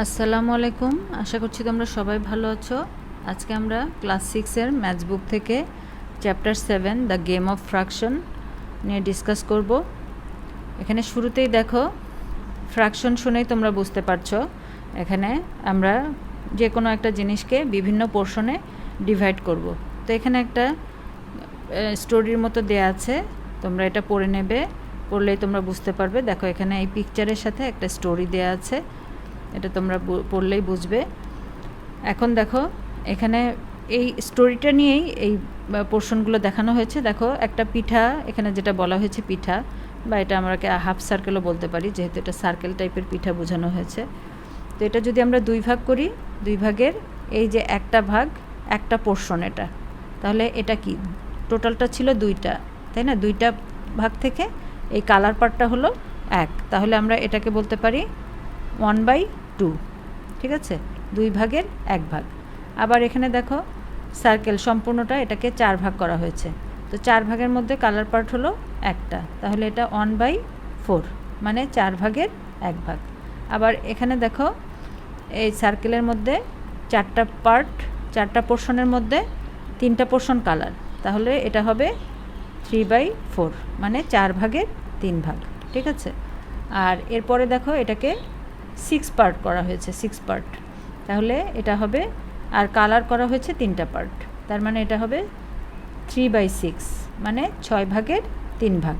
আসসালামু আলাইকুম। আশা করছি তোমরা সবাই ভালো আছো। আজকে আমরা ক্লাস সিক্সের ম্যাথস বুক থেকে chapter seven the game of fraction নিয়ে ডিসকাস করব। এখানে শুরুতেই দেখো ফ্র্যাকশন শুনেই তোমরা বুঝতে পারছ। এখানে আমরা যে কোনো একটা জিনিসকে বিভিন্ন পোর্শনে ডিভাইড করব। তো এখানে একটা স্টোরির মতো দেয়া আছে। তোমরা এটা পড়ে নেবে, পড়লেই তোমরা বুঝতে পারবে। দেখো এখানে এই পিকচারের সাথে একটা স্টোরি দেয়া আছে। এটা তোমরা পড়লেই বুঝবে। এখন দেখো, এখানে এই স্টোরিটা নিয়েই এই পোর্শনগুলো দেখানো হয়েছে। দেখো, একটা পিঠা, এখানে যেটা বলা হয়েছে পিঠা, বা এটা আমরাকে হাফ সার্কেলও বলতে পারি, যেহেতু এটা সার্কেল টাইপের পিঠা বোঝানো হয়েছে। তো এটা যদি আমরা দুই ভাগ করি, দুই ভাগের এই যে একটা ভাগ, একটা পোর্শন এটা, তাহলে এটা কি? টোটালটা ছিল দুইটা, তাই না? দুইটা ভাগ থেকে এই কালার পার্টটা হলো এক। তাহলে আমরা এটাকে বলতে পারি ওয়ান বাই টু ঠিক আছে? দুই ভাগের এক ভাগ। আবার এখানে দেখো সার্কেল সম্পূর্ণটা এটাকে চার ভাগ করা হয়েছে। তো চার ভাগের মধ্যে কালার পার্ট হলো একটা। তাহলে এটা ওয়ান বাই ফোর মানে চার ভাগের এক ভাগ। আবার এখানে দেখো, এই সার্কেলের মধ্যে চারটা পার্ট চারটা পোর্শনের মধ্যে তিনটা পোর্শন কালার তাহলে এটা হবে থ্রি বাই ফোর মানে চার ভাগের তিন ভাগ, ঠিক আছে? আর এরপরে দেখো এটাকে সিক্স পার্ট করা হয়েছে সিক্স পার্ট তাহলে এটা হবে, আর কালার করা হয়েছে তিনটা পার্ট তার মানে এটা হবে থ্রি বাই সিক্স মানে ছয় ভাগের তিন ভাগ।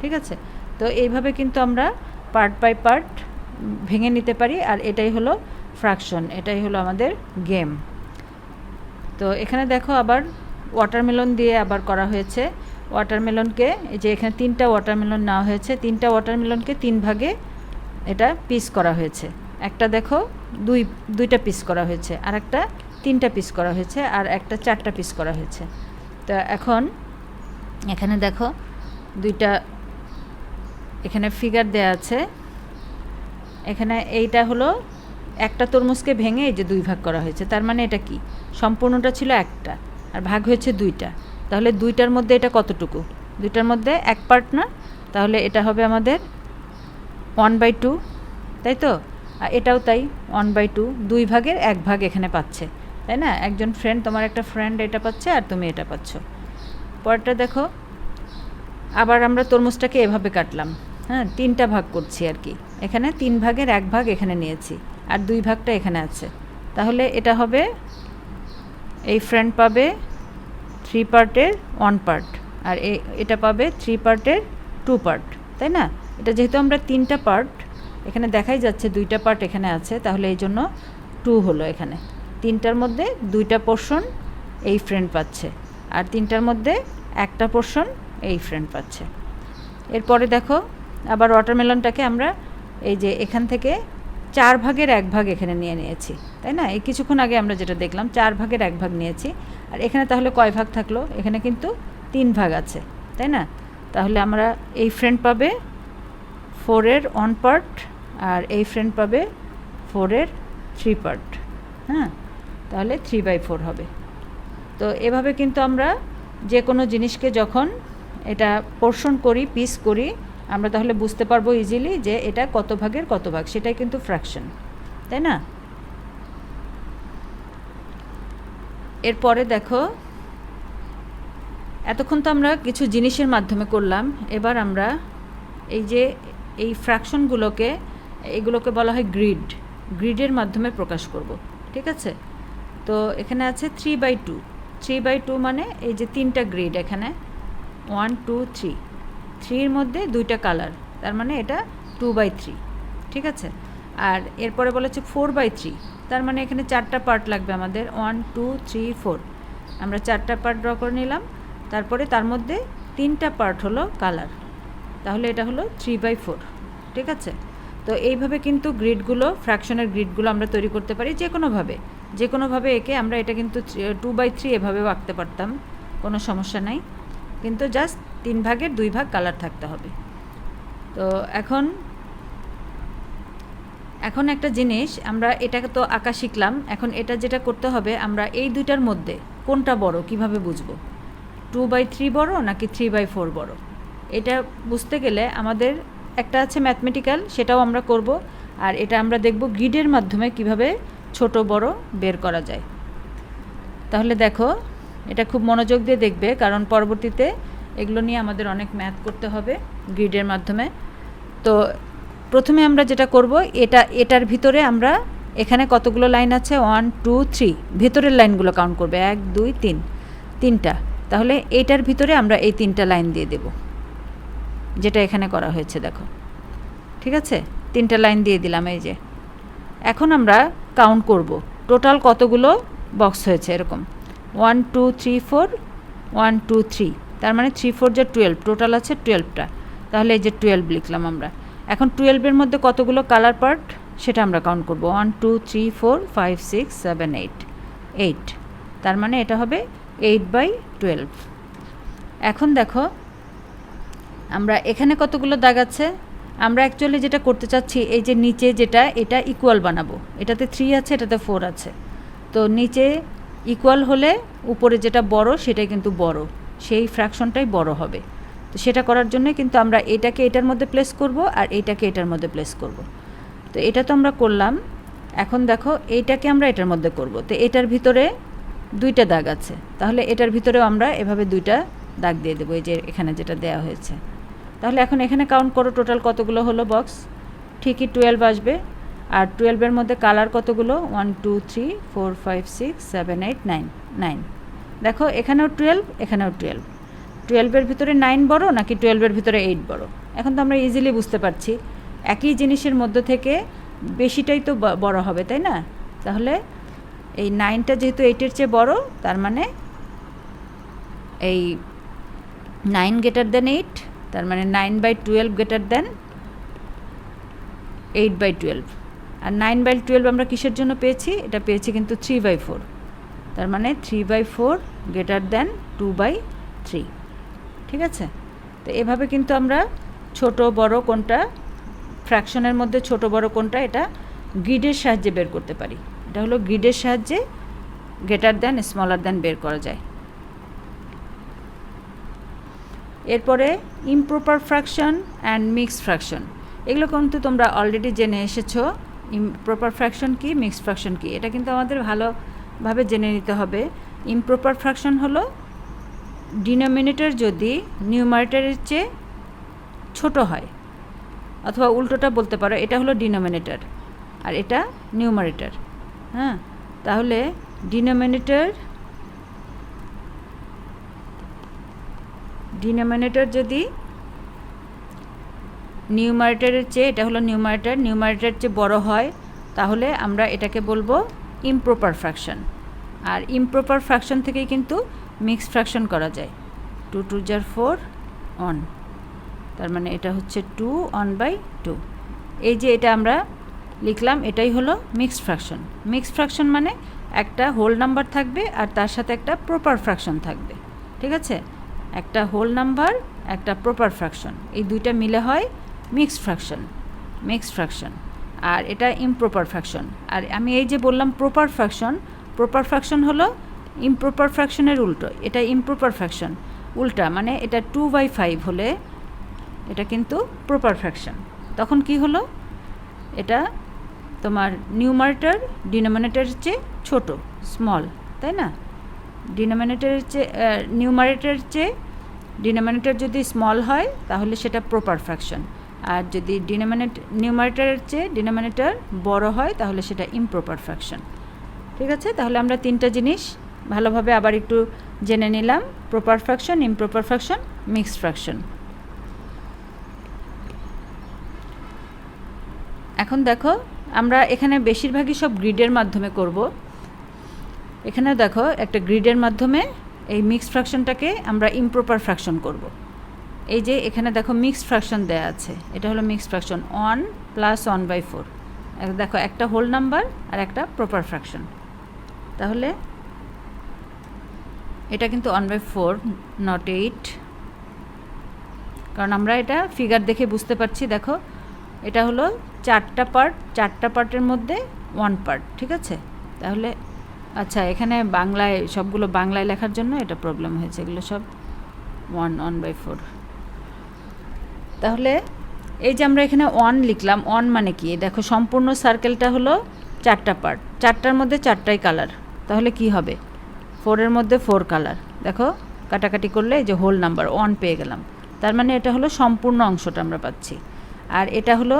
ঠিক আছে? তো এইভাবে কিন্তু আমরা পার্ট বাই পার্ট ভেঙে নিতে পারি, আর এটাই হলো ফ্র্যাকশন এটাই হলো আমাদের গেম তো এখানে দেখো আবার ওয়াটারমেলন দিয়ে আবার করা হয়েছে। ওয়াটারমেলনকে যে এখানে তিনটা ওয়াটারমেলন নেওয়া হয়েছে, তিনটা ওয়াটারমেলনকে তিন ভাগে এটা পিস করা হয়েছে। একটা দেখো, দুই, দুইটা পিস করা হয়েছে আর একটা তিনটা পিস করা হয়েছে, আর একটা চারটা পিস করা হয়েছে। তো এখন এখানে দেখো, দুইটা এখানে ফিগার দেয়া আছে। এখানে এইটা হলো একটা তরমুজকে ভেঙে এই যে দুই ভাগ করা হয়েছে। তার মানে এটা কি? সম্পূর্ণটা ছিল একটা, আর ভাগ হয়েছে দুইটা। তাহলে দুইটার মধ্যে এটা কতটুকু? দুইটার মধ্যে এক পার্ট না তাহলে এটা হবে আমাদের ওয়ান বাই টু, তাই তো? আর এটাও তাই, ওয়ান বাই টু, দুই ভাগের এক ভাগ এখানে পাচ্ছে, তাই না? একজন ফ্রেন্ড তোমার একটা ফ্রেন্ড এটা পাচ্ছে আর তুমি এটা পাচ্ছ। পরেরটা দেখো, আবার আমরা তরমুজটাকে এভাবে কাটলাম হ্যাঁ? তিনটা ভাগ করছি আর কি। এখানে তিন ভাগের এক ভাগ এখানে নিয়েছি, আর দুই ভাগটা এখানে আছে। তাহলে এটা হবে, এই ফ্রেন্ড পাবে থ্রি পার্টের ওয়ান পার্ট আর এটা পাবে থ্রি পার্টের টু পার্ট তাই না? এটা যেহেতু আমরা তিনটা পার্ট এখানে দেখাই যাচ্ছে দুইটা পার্ট এখানে আছে, তাহলে এই জন্য টু হলো এখানে। তিনটার মধ্যে দুইটা পোর্শন এই ফ্রেন্ড পাচ্ছে, আর তিনটার মধ্যে একটা পোর্শন এই ফ্রেন্ড পাচ্ছে। এরপরে দেখো, আবার ওয়াটারমেলনটাকে আমরা এই যে এখান থেকে চার ভাগের এক ভাগ এখানে নিয়ে নিয়েছি, তাই না? এই কিছুক্ষণ আগে আমরা যেটা দেখলাম, চার ভাগের এক ভাগ নিয়েছি, আর এখানে তাহলে কয় ভাগ থাকল? এখানে কিন্তু তিন ভাগ আছে, তাই না? তাহলে আমরা এই ফ্রেন্ড পাবে ফোরের ওয়ান পার্ট আর এই ফ্রেন্ড পাবে ফোরের থ্রি পার্ট হ্যাঁ? তাহলে থ্রি বাই ফোর হবে। তো এভাবে কিন্তু আমরা যে কোনো জিনিসকে যখন এটা পোর্শন করি, পিস করি, আমরা তাহলে বুঝতে পারব ইজিলি যে এটা কত ভাগের কত ভাগ, সেটাই কিন্তু ফ্র্যাকশন তাই না? এরপরে দেখো, এতক্ষণ তো আমরা কিছু জিনিসের মাধ্যমে করলাম, এবার আমরা এই যে এই ফ্র্যাকশনগুলোকে, এগুলোকে বলা হয় গ্রিড। গ্রিডের মাধ্যমে প্রকাশ করব, ঠিক আছে? তো এখানে আছে three by two three by two মানে এই যে তিনটা গ্রিড এখানে। ওয়ান টু থ্রি থ্রির মধ্যে দুইটা কালার তার মানে এটা টু বাই থ্রি ঠিক আছে? আর এরপরে বলেছে ফোর বাই থ্রি তার মানে এখানে চারটা পার্ট লাগবে আমাদের। ওয়ান টু থ্রি ফোর আমরা চারটা পার্ট ড্র করে নিলাম। তারপরে তার মধ্যে তিনটা পার্ট হলো কালার তাহলে এটা হলো থ্রি বাই ফোর ঠিক আছে? তো এইভাবে কিন্তু গ্রিডগুলো, ফ্র্যাকশনের গ্রিডগুলো আমরা তৈরি করতে পারি যে কোনোভাবে যে কোনোভাবে একে আমরা এটা কিন্তু টু বাই থ্রি এভাবেও আঁকতে পারতাম, কোনো সমস্যা নাই। কিন্তু জাস্ট তিন ভাগের দুই ভাগ কালার থাকতে হবে। তো এখন এখন একটা জিনিস, আমরা এটাকে তো আঁকা শিখলাম, এখন এটা যেটা করতে হবে, আমরা এই দুইটার মধ্যে কোনটা বড়, কীভাবে বুঝব? টু বাই থ্রি বড় নাকি থ্রি বাই ফোর বড়? এটা বুঝতে গেলে আমাদের একটা আছে ম্যাথমেটিক্যাল সেটাও আমরা করব। আর এটা আমরা দেখব গ্রিডের মাধ্যমে কীভাবে ছোট, বড় বের করা যায়। তাহলে দেখো, এটা খুব মনোযোগ দিয়ে দেখবে, কারণ পরবর্তীতে এগুলো নিয়ে আমাদের অনেক ম্যাথ করতে হবে গ্রিডের মাধ্যমে। তো প্রথমে আমরা যেটা করব, এটা, এটার ভিতরে আমরা এখানে কতগুলো লাইন আছে? ওয়ান টু থ্রি ভেতরের লাইনগুলো কাউন্ট করবে। এক, দুই, তিন। তিনটা। তাহলে এইটার ভিতরে আমরা এই তিনটা লাইন দিয়ে দেব। যেটা এখানে করা হয়েছে, দেখো। ঠিক আছে? তিনটা লাইন দিয়ে দিলাম, এই যে। এখন আমরা কাউন্ট করব। টোটাল কতগুলো বক্স হয়েছে, এরকম? One two three four one two three তার মানে থ্রি ফোর যে টুয়েলভ টোটাল আছে টুয়েলভটা তাহলে এই যে টুয়েলভ লিখলাম আমরা। এখন টুয়েলভের মধ্যে কতগুলো কালার পার্ট সেটা আমরা কাউন্ট করব। One two three four five six seven eight eight তার মানে এটা হবে এইট বাই টুয়েলভ এখন দেখো আমরা এখানে কতগুলো দাগ আছে? আমরা অ্যাকচুয়ালি যেটা করতে চাচ্ছি, এই যে নিচে যেটা, এটা ইকুয়াল বানাবো। এটাতে থ্রি আছে, এটাতে ফোর আছে। তো নিচে ইকুয়াল হলে উপরে যেটা বড়, সেটাই কিন্তু বড়। সেই ফ্র্যাকশনটাই বড় হবে। তো সেটা করার জন্য কিন্তু আমরা এটাকে এটার মধ্যে প্লেস করব আর এইটাকে এটার মধ্যে প্লেস করব। তো এটা তো আমরা করলাম। এখন দেখো, এইটাকে আমরা এটার মধ্যে করব। তো এটার ভিতরে দুইটা দাগ আছে। তাহলে এটার ভিতরেও আমরা এভাবে দুইটা দাগ দিয়ে দেবো। এই যে এখানে যেটা দেওয়া হয়েছে। তাহলে এখন এখানে কাউন্ট করো টোটাল কতগুলো হলো বক্স ঠিকই টুয়েলভ আসবে। আর টুয়েলভের মধ্যে কালার কতগুলো? One two three four five six seven eight nine nine দেখো, এখানেও টুয়েলভ এখানেও টুয়েলভ টুয়েলভের ভিতরে নাইন বড় নাকি টুয়েলভের ভিতরে এইট বড়? এখন তো আমরা ইজিলি বুঝতে পারছি। একই জিনিসের মধ্যে থেকে বেশিটাই তো বড় হবে, তাই না? তাহলে এই নাইনটা যেহেতু এইটের চেয়ে বড়, তার মানে এই নাইন গ্রেটার দেন এইট তার মানে nine by twelve greater than eight by twelve R nine by twelve আমরা কিসের জন্য পেয়েছি? এটা পেয়েছি কিন্তু থ্রি বাই ফোর তার মানে three by four greater than two by three ঠিক আছে? তো এভাবে কিন্তু আমরা ছোট, বড় কোনটা ফ্র্যাকশনের মধ্যে ছোট, বড় কোনটা, এটা গ্রিডের সাহায্যে বের করতে পারি। এটা হলো গ্রিডের সাহায্যে গ্রেটার দেন স্মলার দেন বের করা যায়। এরপরে improper fraction and mixed fraction এগুলো কিন্তু তোমরা অলরেডি জেনে এসেছ। ইমপ্রপার ফ্র্যাকশন কি মিক্সড ফ্র্যাকশন কি? এটা কিন্তু আমাদের ভালোভাবে জেনে নিতে হবে। ইমপ্রপার ফ্র্যাকশন হলো ডিনোমিনেটর যদি নিউমারেটারের চেয়ে ছোট হয়, অথবা উল্টোটা বলতে পারো, এটা হলো ডিনোমিনেটর আর এটা নিউমারেটর হ্যাঁ তাহলে ডিনোমিনেটর ডিনোমিনেটর যদি নিউমারেটারের চেয়ে, এটা হলো নিউমারেটার, নিউমারেটারের চেয়ে বড় হয়, তাহলে আমরা এটাকে বলব ইমপ্রপার ফ্র্যাকশন আর ইমপ্রপার ফ্র্যাকশন থেকেই কিন্তু মিক্স ফ্র্যাকশন করা যায়। টু টু জার ফোর অন তার মানে এটা হচ্ছে টু অন বাই টু এই যে এটা আমরা লিখলাম, এটাই হলো মিক্সড ফ্র্যাকশন মিক্সড ফ্র্যাকশন মানে একটা হোল নাম্বার থাকবে আর তার সাথে একটা প্রপার ফ্র্যাকশন থাকবে। ঠিক আছে? একটা হোল নাম্বার একটা প্রপার ফ্র্যাকশন এই দুইটা মিলে হয় মিক্সড ফ্র্যাকশন মিক্সড ফ্র্যাকশন আর এটা ইমপ্রপার ফ্র্যাকশন আর আমি এই যে বললাম প্রপার ফ্র্যাকশন প্রপার ফ্র্যাকশন হলো ইমপ্রপার ফ্র্যাকশনের উল্টো। এটা ইমপ্রপার ফ্র্যাকশন উল্টা মানে এটা টু বাই ফাইভ হলে এটা কিন্তু প্রপার ফ্র্যাকশন তখন কি হলো? এটা তোমার নিউমারেটার ডিনোমিনেটারের চেয়ে ছোট স্মল তাই না? ডিনোমিনেটারের চেয়ে নিউমারেটারের চেয়ে ডিনোমিনেটার যদি স্মল হয়, তাহলে সেটা প্রপার ফ্র্যাকশন আর যদি ডিনোমিনেট নিউমারেটারের চেয়ে ডিনোমিনেটার বড় হয়, তাহলে সেটা ইমপ্রপার ফ্র্যাকশন ঠিক আছে? তাহলে আমরা তিনটা জিনিস ভালোভাবে আবার একটু জেনে নিলাম। Proper fraction improper fraction mixed fraction এখন দেখো, আমরা এখানে বেশিরভাগই সব গ্রিডের মাধ্যমে করব। এখানে দেখো একটা গ্রিডের মাধ্যমে এই মিক্সড ফ্র্যাকশনটাকে আমরা ইমপ্রপার ফ্র্যাকশন করব। এই যে এখানে দেখো মিক্সড ফ্র্যাকশন দেয়া আছে। এটা হলো mixed fraction one plus one by four. দেখো একটা হোল নাম্বার আর একটা প্রপার ফ্র্যাকশন। তাহলে এটা কিন্তু one by four, not eight. কারণ আমরা এটা ফিগার দেখে বুঝতে পারছি, দেখো। এটা হলো চারটা পার্ট, চারটা পার্টের মধ্যে ওয়ান পার্ট, ঠিক আছে? তাহলে আচ্ছা এখানে বাংলায় সবগুলো বাংলায় লেখার জন্য এটা প্রবলেম হয়েছে এগুলো সব ওয়ান ওয়ান বাই ফোর তাহলে? এই যে আমরা এখানে ওয়ান লিখলাম ওয়ান মানে কি? দেখো সম্পূর্ণ সার্কেলটা হলো চারটা পার্ট চারটার মধ্যে চারটাই কালার তাহলে কি হবে? ফোরের মধ্যে ফোর কালার দেখো কাটাকাটি করলে এই যে হোল নাম্বার ওয়ান পেয়ে গেলাম। তার মানে এটা হলো সম্পূর্ণ অংশটা আমরা পাচ্ছি। আর এটা হলো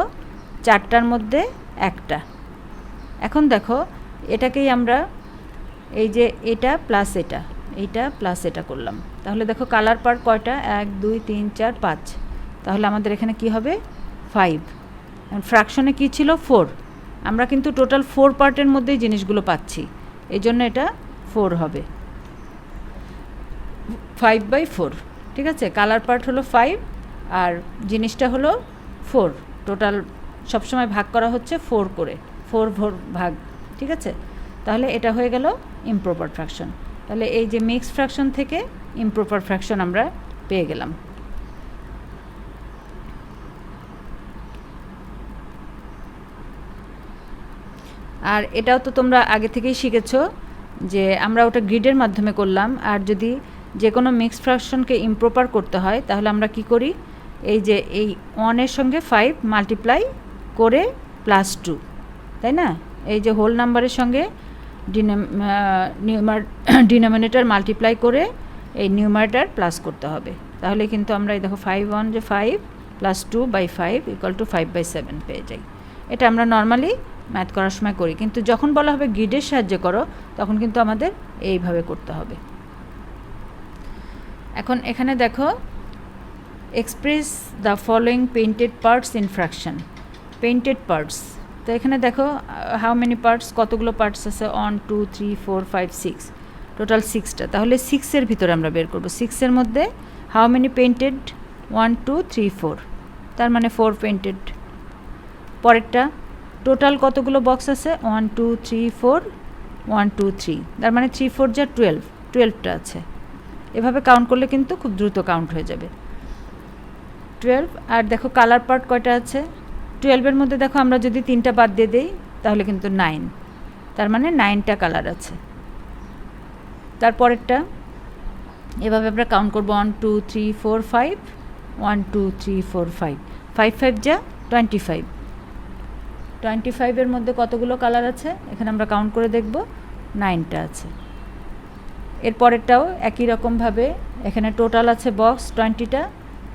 চারটার মধ্যে একটা। এখন দেখো এটাকেই আমরা এই যে এটা প্লাস এটা এইটা প্লাস এটা করলাম। তাহলে দেখো কালার পার্ট কয়টা? এক, দুই, তিন, চার, পাঁচ। তাহলে আমাদের এখানে কি হবে? ফাইভ ফ্র্যাকশনে কি ছিল? ফোর আমরা কিন্তু টোটাল ফোর পার্টের মধ্যেই জিনিসগুলো পাচ্ছি। এই জন্য এটা ফোর হবে। ফাইভ বাই ফোর ঠিক আছে? কালার পার্ট হলো ফাইভ আর জিনিসটা হলো ফোর টোটাল সবসময় ভাগ করা হচ্ছে ফোর করে। ফোর ভোর ভাগ। ঠিক আছে? তাহলে এটা হয়ে গেল ইমপ্রপার ফ্র্যাকশন তাহলে এই যে মিক্সড ফ্র্যাকশন থেকে ইমপ্রপার ফ্র্যাকশন আমরা পেয়ে গেলাম। আর এটাও তো তোমরা আগে থেকেই শিখেছো যে আমরা ওটা গ্রিডের মাধ্যমে করলাম। আর যদি যে কোনো মিক্সড ফ্র্যাকশনকে ইমপ্রপার করতে হয়, তাহলে আমরা কি করি? এই যে এই ওয়ানের সঙ্গে ফাইভ মাল্টিপ্লাই করে প্লাস টু তাই না? এই যে হোল নাম্বারের সঙ্গে নিউমার, ডিনোমিনেটর মাল্টিপ্লাই করে এই নিউমারেটার প্লাস করতে হবে। তাহলে কিন্তু আমরা এই দেখো ফাইভ ওয়ান যে five plus two by five equal to five by seven পেয়ে যাই। এটা আমরা নর্মালি ম্যাথ করার সময় করি। কিন্তু যখন বলা হবে গ্রিডের সাহায্যে করো, তখন কিন্তু আমাদের এইভাবে করতে হবে। এখন এখানে দেখো express the following painted parts in fraction painted parts তো এখানে দেখো হাউ মেনি পার্টস কতগুলো পার্টস আছে? One two three four five six total সিক্সটা তাহলে সিক্সের ভিতরে আমরা বের করব। সিক্সের মধ্যে how many painted one two three four তার মানে ফোর পেইন্টেড পরেরটা টোটাল কতগুলো বক্স আছে? One two three four one two three তার মানে থ্রি ফোর যা টুয়েলভ টুয়েলভটা আছে। এভাবে কাউন্ট করলে কিন্তু খুব দ্রুত কাউন্ট হয়ে যাবে। টুয়েলভ আর দেখো কালার পার্ট কয়টা আছে? টুয়েলভের মধ্যে দেখো আমরা যদি তিনটা বাদ দিয়ে দিই, তাহলে কিন্তু নাইন তার মানে নাইনটা কালার আছে। তারপরেরটা, এভাবে আমরা কাউন্ট করব one two three four five one two three four five five five যা টোয়েন্টি ফাইভ টোয়েন্টি ফাইভের মধ্যে কতগুলো কালার আছে? এখানে আমরা কাউন্ট করে দেখব নাইনটা আছে। এর পরেরটাও একই রকমভাবে এখানে টোটাল আছে বক্স টোয়েন্টিটা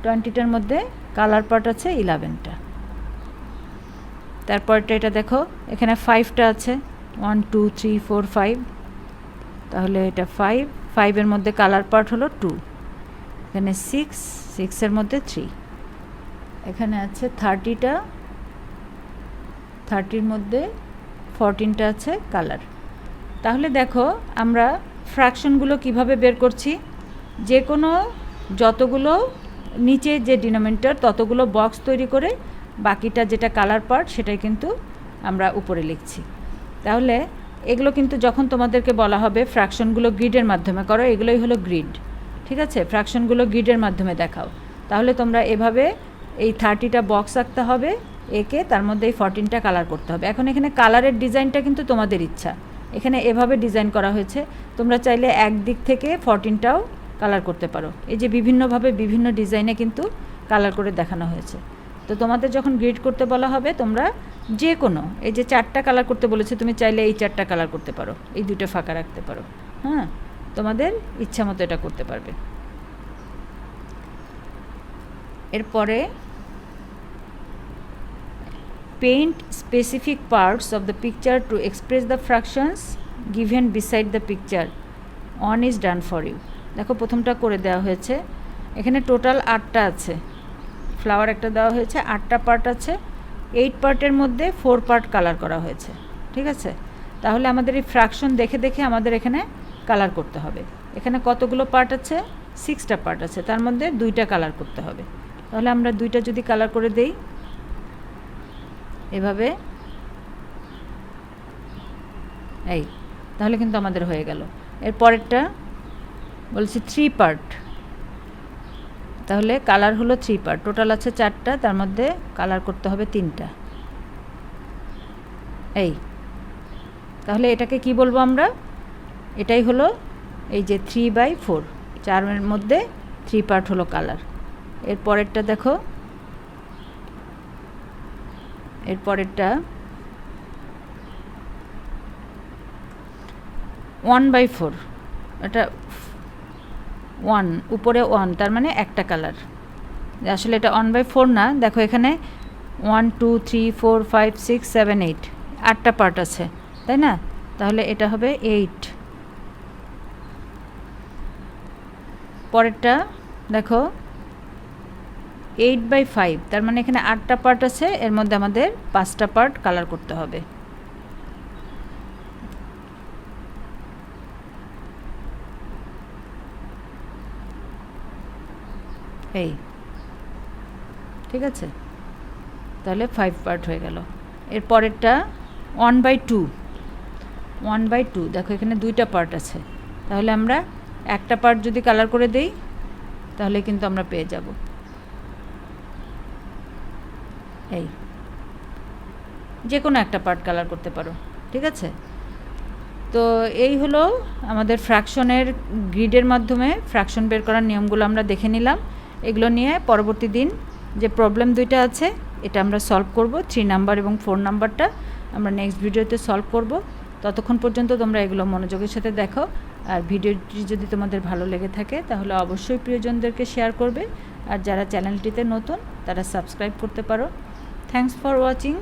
টোয়েন্টিটার মধ্যে কালার পার্ট আছে ইলেভেনটা তারপরটা এটা দেখো, এখানে ফাইভটা আছে। One two three four five তাহলে এটা ফাইভ ফাইভের মধ্যে কালার পার্ট হলো টু এখানে সিক্স সিক্সের মধ্যে থ্রি এখানে আছে থার্টিটা থার্টির মধ্যে ফরটিনটা আছে কালার তাহলে দেখো, আমরা ফ্র্যাকশনগুলো কীভাবে বের করছি? যে কোনো যতগুলো নিচে যে ডিনোমিনেটর ততগুলো বক্স তৈরি করে বাকিটা যেটা কালার পার্ট সেটাই কিন্তু আমরা উপরে লিখছি। তাহলে এগুলো কিন্তু যখন তোমাদেরকে বলা হবে ফ্র্যাকশনগুলো গ্রিডের মাধ্যমে করো, এগুলোই হলো গ্রিড ঠিক আছে? ফ্র্যাকশনগুলো গ্রিডের মাধ্যমে দেখাও। তাহলে তোমরা এভাবে এই থার্টিটা বক্স আঁকতে হবে, একে তার মধ্যে এই ফরটিনটা কালার করতে হবে। এখন এখানে কালারের ডিজাইনটা কিন্তু তোমাদের ইচ্ছা। এখানে এভাবে ডিজাইন করা হয়েছে। তোমরা চাইলে একদিক থেকে ফরটিনটাও কালার করতে পারো। এই যে বিভিন্নভাবে বিভিন্ন ডিজাইনে কিন্তু কালার করে দেখানো হয়েছে। তো তোমাদের যখন গ্রিড করতে বলা হবে, তোমরা যে কোনো এই যে চারটা কালার করতে বলেছে, তুমি চাইলে এই চারটা কালার করতে পারো, এই দুটো ফাঁকা রাখতে পারো হ্যাঁ? তোমাদের ইচ্ছা মতো এটা করতে পারবে। এরপরে paint specific parts of the picture to express the fractions given beside the picture on is done for you দেখো, প্রথমটা করে দেওয়া হয়েছে। এখানে টোটাল আটটা আছে। ফ্লাওয়ার একটা দেওয়া হয়েছে, আটটা পার্ট আছে। এইট পার্টের মধ্যে ফোর পার্ট কালার করা হয়েছে, ঠিক আছে? তাহলে আমাদের এই ফ্র্যাকশন দেখে দেখে আমাদের এখানে কালার করতে হবে। এখানে কতগুলো পার্ট আছে? সিক্সটা পার্ট আছে, তার মধ্যে দুইটা কালার করতে হবে। তাহলে আমরা দুইটা যদি কালার করে দেই, এভাবে, এই, তাহলে কিন্তু আমাদের হয়ে গেল। এর পরেরটা, বলছি থ্রি পার্ট তাহলে কালার হলো থ্রি পার্ট টোটাল আছে চারটা, তার মধ্যে কালার করতে হবে তিনটা। এই। তাহলে এটাকে কি বলব আমরা? এটাই হলো এই যে থ্রি বাই ফোর চারের মধ্যে থ্রি পার্ট হলো কালার। এর পরেরটা দেখো। এর পরেরটা ওয়ান বাই ফোর এটা ওয়ান, উপরে ওয়ান, তার মানে একটা কালার। আসলে এটা ওয়ান বাই ফোর না, দেখো এখানে one, two, three, four, five, six, seven, eight, আটটা পার্ট আছে, তাই না? তাহলে এটা হবে এইট। পরেরটা দেখো, এইট বাই ফাইভ, তার মানে এখানে আটটা পার্ট আছে, এর মধ্যে আমাদের পাঁচটা পার্ট কালার করতে হবে। এই, ঠিক আছে? তাহলে ফাইভ পার্ট হয়ে গেল। এর পরেরটা one by two one by two দেখো এখানে দুইটা পার্ট আছে। তাহলে আমরা একটা পার্ট যদি কালার করে দেই, তাহলে কিন্তু আমরা পেয়ে যাব। এই যে কোনো একটা পার্ট কালার করতে পারো, ঠিক আছে? তো এই হলো আমাদের ফ্র্যাকশনের গ্রিডের মাধ্যমে ফ্র্যাকশন বের করার নিয়মগুলো আমরা দেখে নিলাম। এগুলো নিয়ে পরবর্তী দিন যে প্রবলেম দুইটা আছে, এটা আমরা সলভ করব। থ্রি নাম্বার এবং ফোর নাম্বারটা আমরা নেক্সট ভিডিওতে সলভ করব। ততক্ষণ পর্যন্ত তোমরা এগুলো মনোযোগের সাথে দেখো। আর ভিডিওটি যদি তোমাদের ভালো লেগে থাকে, তাহলে অবশ্যই প্রিয়জনদেরকে শেয়ার করবে। আর যারা চ্যানেলটিতে নতুন, তারা সাবস্ক্রাইব করতে পারো। Thanks for watching